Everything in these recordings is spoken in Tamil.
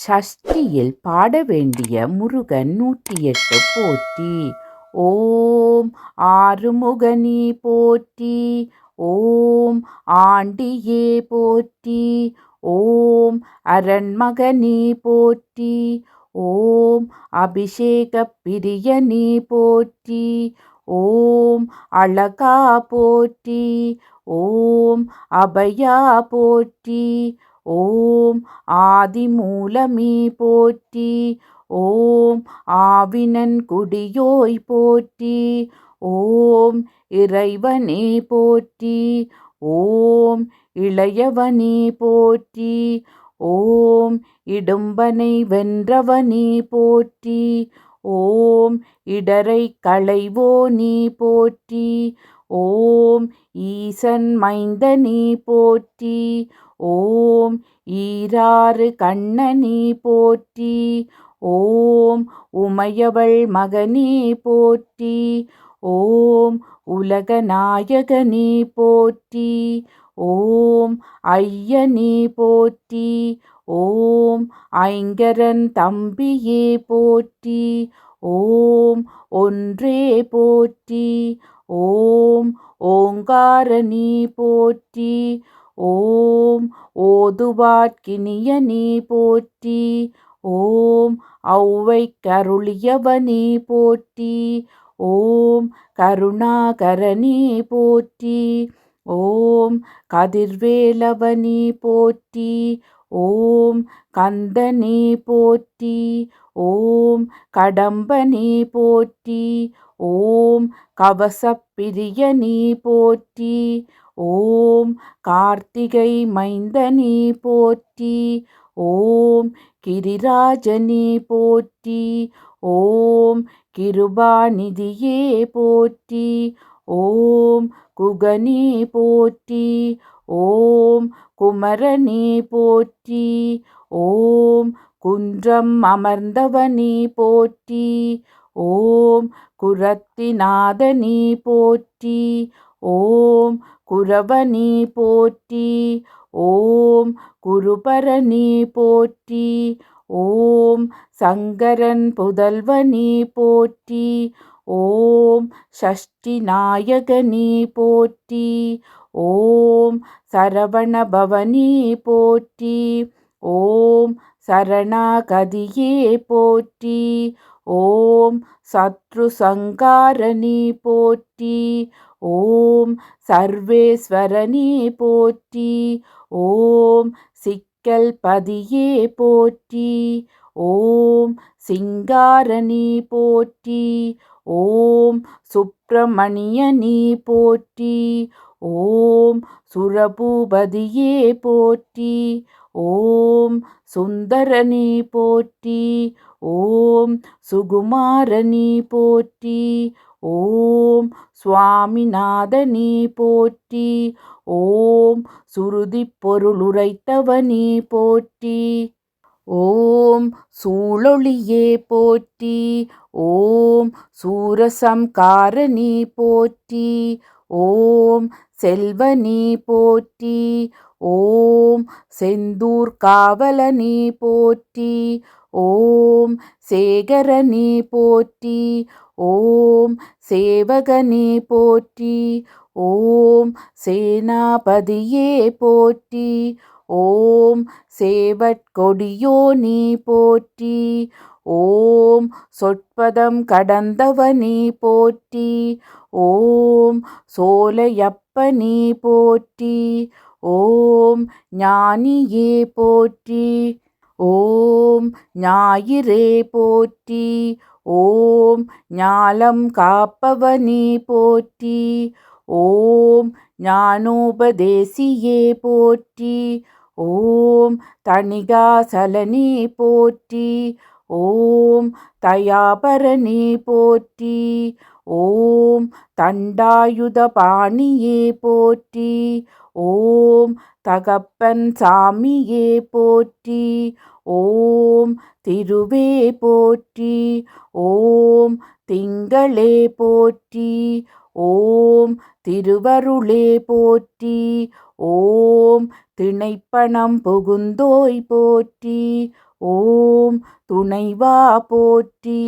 சஷ்டியில் பாட வேண்டிய முருகன் நூற்றி எட்டு போற்றி. ஓம் ஆறுமுகனி போற்றி. ஓம் ஆண்டியே போற்றி. ஓம் அரண்மகனி போற்றி. ஓம் அபிஷேக பிரியனி போற்றி. ஓம் அழகா போற்றி. ஓம் அபயா போற்றி. ஓம் ஆதிமூலமே போற்றி ஓம் ஆவினன் குடியோய் போற்றி ஓம் இறைவனே போற்றி ஓம் இளையவனே போற்றி ஓம் இடும்பனை வென்றவனே போற்றி ஓம் இடரை களைவோ நீ போற்றி ஓம் ஈசன் மைந்தனி போற்றி ஓம் ஈராறு கண்ணனி போற்றி ஓம் உமையவள் மகனே போற்றி ஓம் உலகநாயகனே போற்றி ஓம் ஐயனே போற்றி ஓம் ஐங்கரன் தம்பியே போற்றி ஓம் ஒன்றே போற்றி ஓம் ஓங்காரணி போற்றி ஓம் ஓதுவாட்கினிய நீ போற்றி. ஓம் ஔவை கருளியவனே போற்றி. ஓம் கருணாகரனே போற்றி. ஓம் கதிர்வேலவனே போற்றி. ஓம் கந்தனே போற்றி. ஓம் கடம்பனே போற்றி. ஓம் கவசப்பிரியனே போற்றி. ஓம் கார்த்திகை மைந்தனி போற்றி ஓம் கிரிராஜனி போற்றி ஓம் கிருபாநிதியே போற்றி ஓம் குகனி போற்றி ஓம் குமரனே போற்றி ஓம் குன்றம் அமர்ந்தவனி போற்றி ஓம் குரத்திநாதனி போற்றி ஓம் குரவனே போற்றி ஓம் குருபரணி போற்றி ஓம் சங்கரன் புதல்வனி போற்றி ஓம் ஷஷ்டி நாயகனி போற்றி ஓம் சரவணபவனே போற்றி ஓம் சரணாகதியே போற்றி ஓம் சத்ரு சங்காரணி போற்றி ஓம் சர்வேஸ்வரனே போற்றி ஓம் சிக்கல் பதியே போற்றி ஓம் சிங்காரணி போற்றி ஓம் சுப்பிரமணியனி போற்றி ஓம் சுரபூபதியே போற்றி ஓம் சுந்தரனி போற்றி ஓம் சுகுமாரனி போற்றி ஓம் சுவாமிநாதனி போற்றி. ஓம் சுருதி பொருளுரைத்தவனி போற்றி. ஓம் சூழொளியே போற்றி. ஓம் சூரசம்காரணி போற்றி. ஓம் செல்வனி போற்றி. ஓம் செந்தூர் காவலனி போற்றி. ஓம் சேகரனி போற்றி. ஓம் சேவகனே போற்றி ஓம் சேனாபதியே போற்றி ஓம் சேவற்கொடியோனி போற்றி ஓம் சொற்பதம் கடந்தவனி போற்றி ஓம் சோலையப்பனி போற்றி ஓம் ஞானியே போற்றி ஓம் ஞாயிறே போற்றி ஓம் ஞாலம் காப்பவனே போற்றி. ஓம் ஞானோபதேசியே போற்றி. ஓம் தணிகாசலனே போற்றி. ஓம் தயாபரணி போற்றி. ஓம் தண்டாயுதபாணியே போற்றி. ஓம் தகப்பன் சாமியே போற்றி. ஓம் திருவே போற்றி ஓம் திங்களே போற்றி ஓம் திருவருளே போற்றி ஓம் திணைப்பணம் புகுந்தோய் போற்றி ஓம் துணைவா போற்றி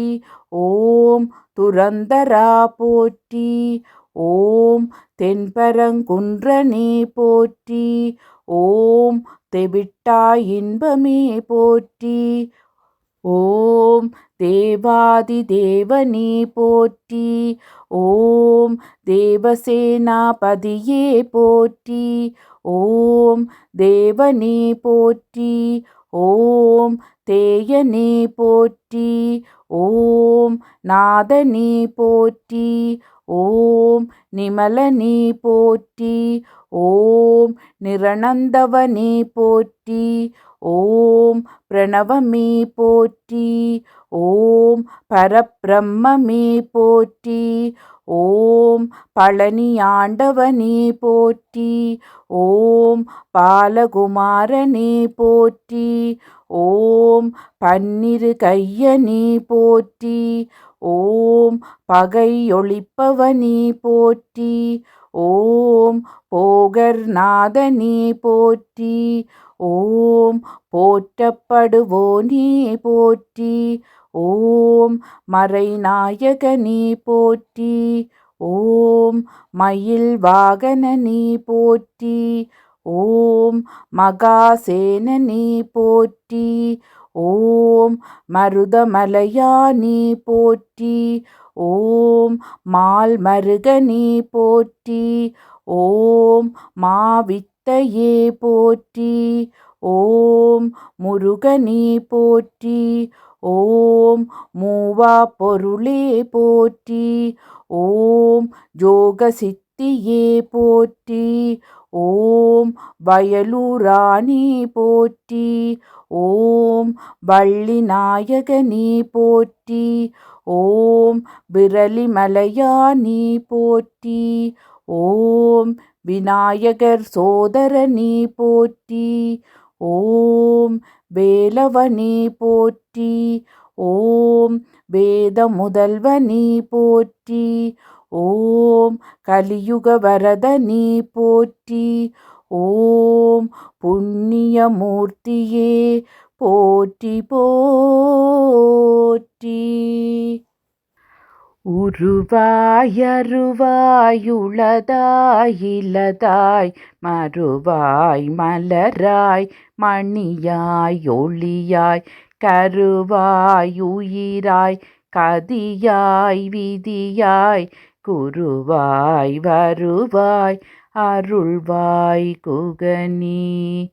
ஓம் துரந்தரா போற்றி ஓம் தென்பரங்குன்றனே போற்றி ஓம் தெவிட்டாய் இன்பமே போற்றி. ஓம் தேவாதி தேவனே போற்றி. ஓம் தேவசேனாபதியே போற்றி. ஓம் தேவனே போற்றி. ஓம் தேயனே போற்றி. ஓம் நாதனே போற்றி. ஓம் நிமலனே போற்றி. ஓம் நிரணந்தவனே போற்றி ஓம் பிரணவமே போற்றி ஓம் பரபிரம்மமே போற்றி ஓம் பழனி ஆண்டவனே போற்றி ஓம் பாலகுமாரனே போற்றி ஓம் பன்னிரு கையனே போற்றி ஓம் பகையொழிப்பவனே போற்றி ஓம் போகர்நாதனே போற்றி. ஓம் போற்றப்படுவோ நீ போற்றி. ஓம் மறைநாயகனே போற்றி. ஓம் மயில் வாகனனே போற்றி. ஓம் மகாசேனனே போற்றி. ஓம் மருதமலையானே போற்றி. ஓம் மால் மருகனே போற்றி ஓம் மாவித்தையே போற்றி ஓம் முருகனே போற்றி ஓம் மூவா பொருளே போற்றி ஓம் ஜோக சித்தியே போற்றி ஓம் வயலூராணி போற்றி ஓம் வள்ளி நாயகனே போற்றி ஓம் விரலிமலையானி போற்றி. ஓம் விநாயகர் சோதரனி போற்றி. ஓம் வேலவனி போற்றி. ஓம் வேத முதல்வனி போற்றி. ஓம் கலியுக வரதனி போற்றி. ஓம் புண்ணியமூர்த்தியே போற்றி போற்றி. உருவாயருவாயுளதாயிலதாய் மறுவாய் மலராய் மணியாய் ஒளியாய் கருவாய் உயிராய் கதியாய் விதியாய் குருவாய் வருவாய் அருள்வாய் குகனி.